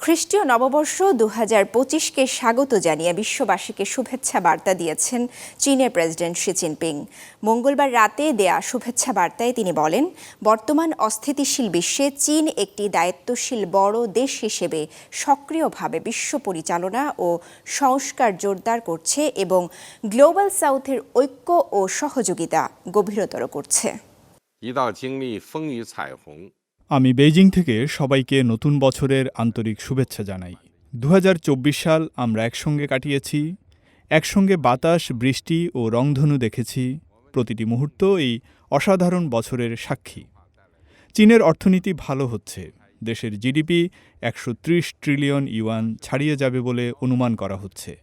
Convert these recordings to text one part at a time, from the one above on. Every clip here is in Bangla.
খ্রিস্টীয় নববর্ষ দু হাজার পঁচিশকে স্বাগত জানিয়ে বিশ্ববাসীকে শুভেচ্ছা বার্তা দিয়েছেন চীনের প্রেসিডেন্ট শি জিনপিং মঙ্গলবার রাতে দেয়া শুভেচ্ছা বার্তায় তিনি বলেন বর্তমান অস্থিতিশীল বিশ্বে চীন একটি দায়িত্বশীল বড় দেশ হিসেবে সক্রিয়ভাবে বিশ্ব পরিচালনা ও সংস্কার জোরদার করছে এবং গ্লোবাল সাউথের ঐক্য ও সহযোগিতা গভীরতর করছে 一道经历风雨彩虹， আমি বেইজিং থেকে সবাইকে নতুন বছরের আন্তরিক শুভেচ্ছা জানাই। দু হাজার চব্বিশ সাল আমরা একসঙ্গে কাটিয়েছি, একসঙ্গে বাতাস, বৃষ্টি ও রংধনু দেখেছি, প্রতিটি মুহূর্ত এই অসাধারণ বছরের সাক্ষী। চীনের অর্থনীতি ভালো হচ্ছে, দেশের জিডিপি একশো ত্রিশ ট্রিলিয়ন ইউয়ান ছাড়িয়ে যাবে বলে অনুমান করা হচ্ছে।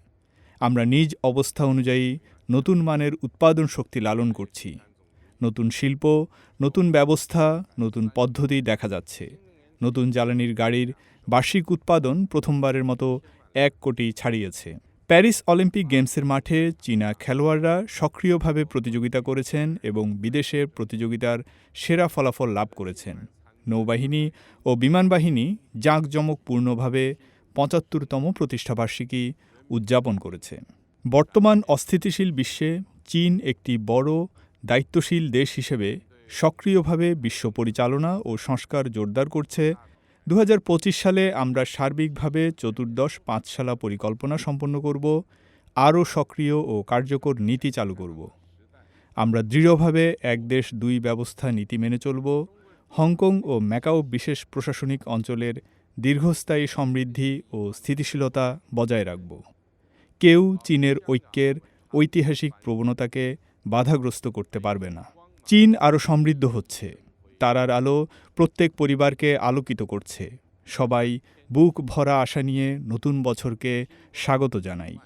আমরা নিজ অবস্থা অনুযায়ী নতুন মানের উৎপাদন শক্তি লালন করছি। নতুন শিল্প, নতুন ব্যবস্থা, নতুন পদ্ধতি দেখা যাচ্ছে। নতুন জ্বালানির গাড়ির বার্ষিক উৎপাদন প্রথমবারের মতো এক কোটি ছাড়িয়েছে। প্যারিস অলিম্পিক গেমসের মাঠে চীনা খেলোয়াড়রা সক্রিয়ভাবে প্রতিযোগিতা করেছেন এবং বিদেশে প্রতিযোগিতার সেরা ফলাফল লাভ করেছেন। নৌবাহিনী ও বিমানবাহিনী জাঁকজমকপূর্ণভাবে পঁচাত্তরতম প্রতিষ্ঠাবার্ষিকী উদযাপন করেছে। বর্তমান অস্থিতিশীল বিশ্বে চীন একটি বড় দায়িত্বশীল দেশ হিসেবে সক্রিয়ভাবে বিশ্ব পরিচালনা ও সংস্কার জোরদার করছে। দু হাজার পঁচিশ সালে আমরা সার্বিকভাবে চতুর্দশ পাঁচশালা পরিকল্পনা সম্পন্ন করব, আরও সক্রিয় ও কার্যকর নীতি চালু করব। আমরা দৃঢ়ভাবে এক দেশ দুই ব্যবস্থা নীতি মেনে চলব। হংকং ও ম্যাকাও বিশেষ প্রশাসনিক অঞ্চলের দীর্ঘস্থায়ী সমৃদ্ধি ও স্থিতিশীলতা বজায় রাখব। কেউ চীনের ঐক্যের ঐতিহাসিক প্রবণতাকে বাধাগ্রস্ত করতে পারবে না। চীন আরও সমৃদ্ধ হচ্ছে। তারার আলো প্রত্যেক পরিবারকে আলোকিত করছে। সবাই বুক ভরা আশা নিয়ে নতুন বছরকে স্বাগত জানাই।